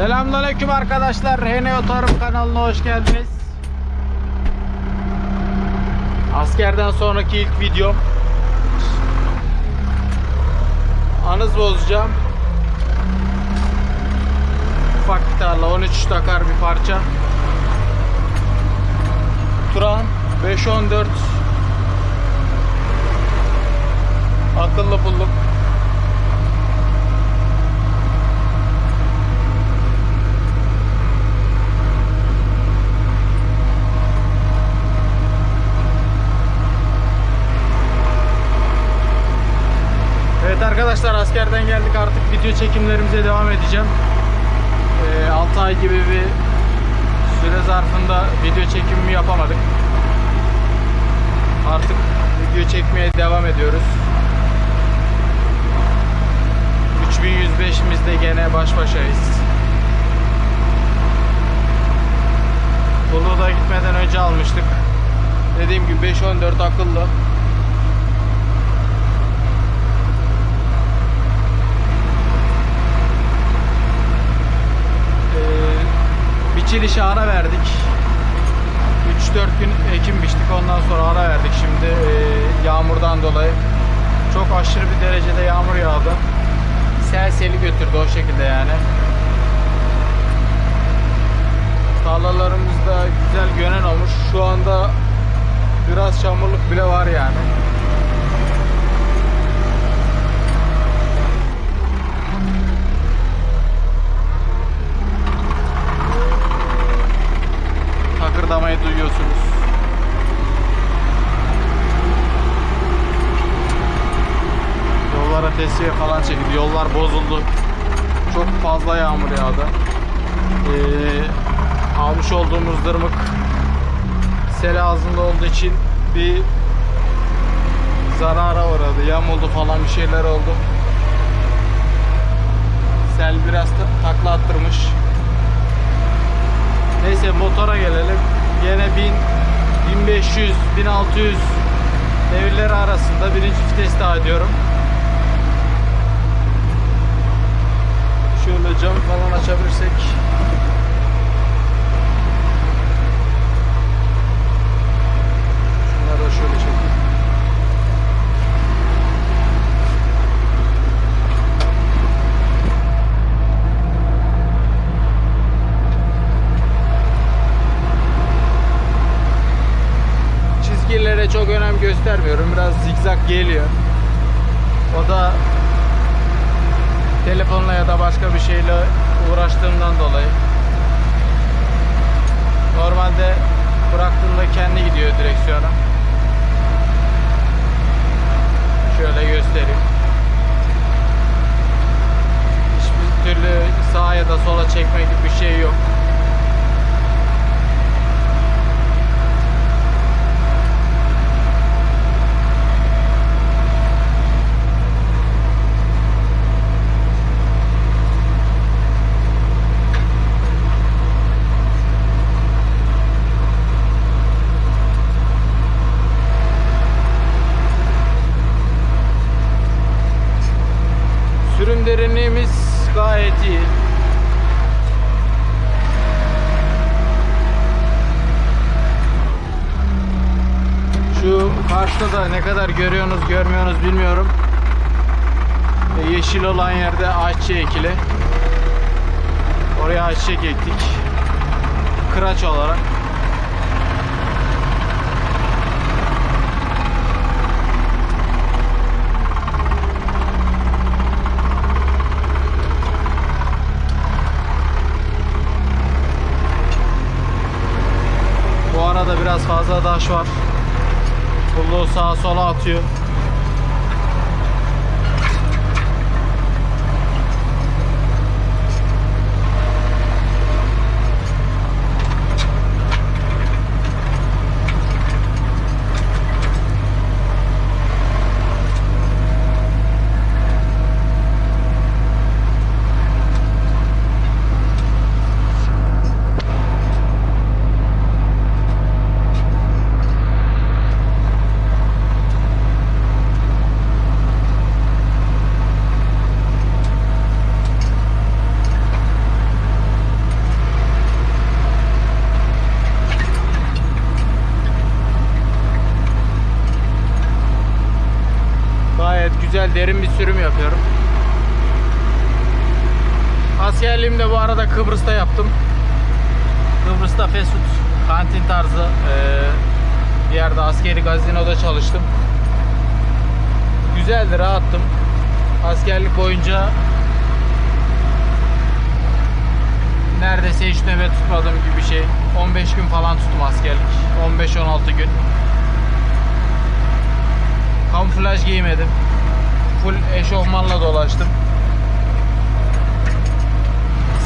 Selamünaleyküm arkadaşlar. Heneo Tarım kanalına hoş geldiniz. Askerden sonraki ilk videom. Anız bozacağım. Ufak bir tarla 13 takar bir parça. Turan 514 Akıllı pulluk arkadaşlar askerden geldik artık video çekimlerimize devam edeceğim. 6 ay gibi bir süre zarfında video çekimimi yapamadık. Artık video çekmeye devam ediyoruz. 3105'imizde gene baş başayız. Bolu'da gitmeden önce almıştık. Dediğim gibi 514 akıllı. Biçilişe ara verdik. 3-4 gün ekim biçtik ondan sonra ara verdik şimdi ee, yağmurdan dolayı. Çok aşırı bir derecede yağmur yağdı. Sel seli götürdü o şekilde yani. Tarlalarımızda güzel gönen olmuş. Şu anda biraz çamurluk bile var yani. Takırdamayı duyuyorsunuz. Yollara tesviye falan çekildi. Yollar bozuldu. Çok fazla yağmur yağdı. Ee, almış olduğumuz dırmık sel ağzında olduğu için bir zarara uğradı. Yamuldu falan bir şeyler oldu. Sel biraz ta- takla attırmış. Neyse motora gelelim. Gene 1000, 1500, 1600 devirleri arasında birinci vites daha ediyorum. Şöyle cam falan açabilirsek. Şunları da şöyle çekeyim. Çizgilere çok önem göstermiyorum. Biraz zigzag geliyor. O da telefonla ya da başka bir şeyle uğraştığımdan dolayı. Normalde bıraktığımda kendi gidiyor direksiyona. Şöyle göstereyim. Hiçbir türlü sağa ya da sola çekme gibi bir şey yok. Karşıda da ne kadar görüyorsunuz görmüyorsunuz bilmiyorum. E, Yeşil olan yerde ayçiçeği ekili. Oraya ayçiçek ektik. Kıraç olarak. Bu arada biraz fazla taş var. Pulluğu sağa sola atıyor. Güzel derin bir sürüm yapıyorum. Askerliğimi de bu arada Kıbrıs'ta yaptım. Kıbrıs'ta fast kantin tarzı eee, bir yerde askeri gazinoda çalıştım. Güzeldi, rahattım. Askerlik boyunca neredeyse hiç nöbet tutmadığım gibi bir şey. 15 gün falan tuttum askerlik. 15-16 gün. Kamuflaj giymedim. Full eşofmanla dolaştım.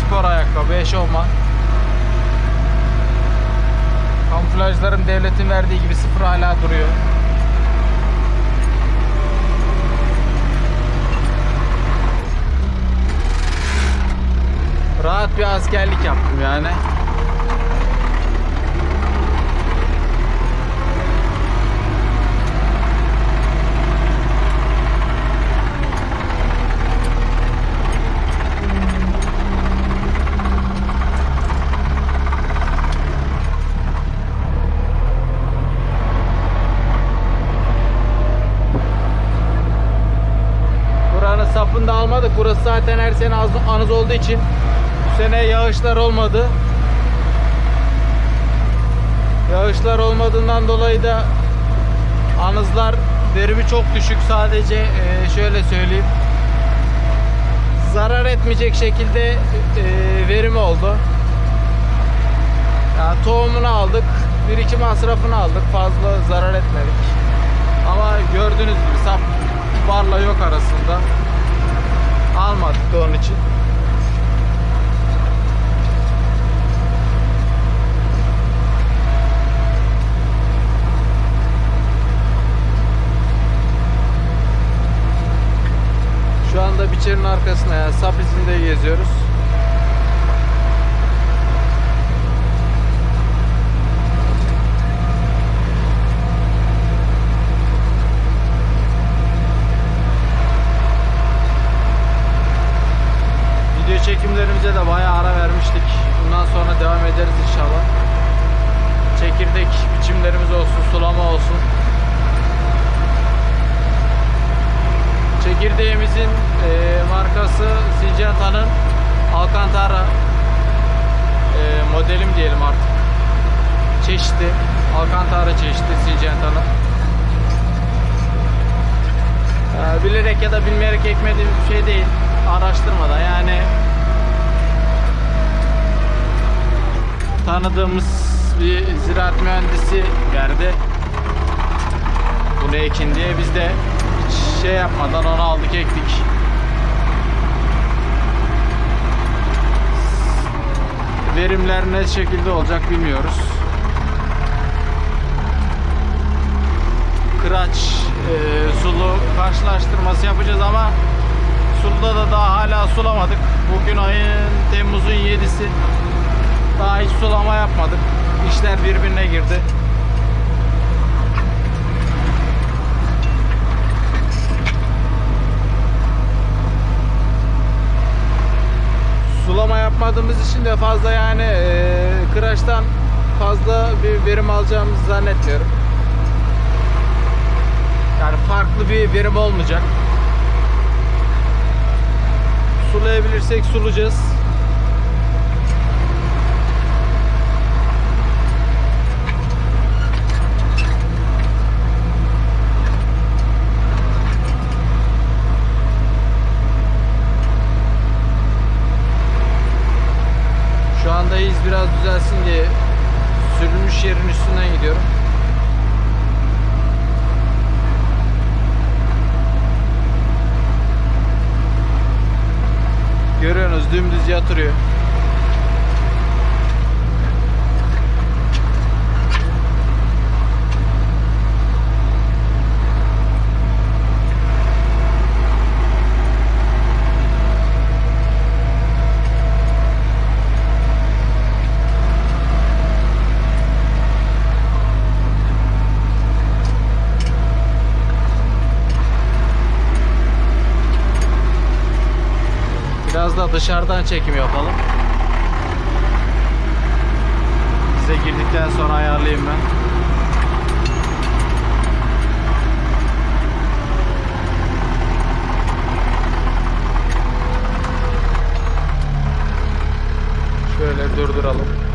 Spor ayakkabı, eşofman. Kamuflajlarım devletin verdiği gibi sıfır hala duruyor. Rahat bir askerlik yaptım yani. Buranın sapını da almadık. Burası zaten her sene anız olduğu için bu sene yağışlar olmadı. Yağışlar olmadığından dolayı da anızlar verimi çok düşük. Sadece e, şöyle söyleyeyim. Zarar etmeyecek şekilde e, verimi oldu. Yani tohumunu aldık. Bir iki masrafını aldık. Fazla zarar etmedik. Ama gördüğünüz gibi sap varla yok arasında. Almadık onun için. Şu anda biçerin arkasında yani sap izinde geziyoruz. Video çekimlerimize de bayağı ara vermiştik. Bundan sonra devam ederiz inşallah. Çekirdek biçimlerimiz olsun, sulama olsun. Çekirdeğimizin e, markası Syngenta'nın Alcantara e, modelim diyelim artık. Çeşidi, Alcantara çeşidi Syngenta'nın. E, bilerek ya da bilmeyerek ekmediğim bir şey değil. Araştırmadan yani tanıdığımız bir ziraat mühendisi verdi. Bunu ekin diye biz de hiç şey yapmadan onu aldık ektik. Verimler ne şekilde olacak bilmiyoruz. Kıraç e, sulu karşılaştırması yapacağız ama Suluda da daha hala sulamadık. Bugün ayın Temmuz'un 7'si. Daha hiç sulama yapmadık. İşler birbirine girdi. Sulama yapmadığımız için de fazla yani e, kıraçtan fazla bir verim alacağımızı zannetmiyorum. Yani farklı bir verim olmayacak. Sulayabilirsek sulayacağız. Şu anda iz biraz düzelsin diye yerin üstünden gidiyorum. Görüyorsunuz dümdüz yatırıyor. Biraz da dışarıdan çekim yapalım. Size girdikten sonra ayarlayayım ben. şöyle durduralım.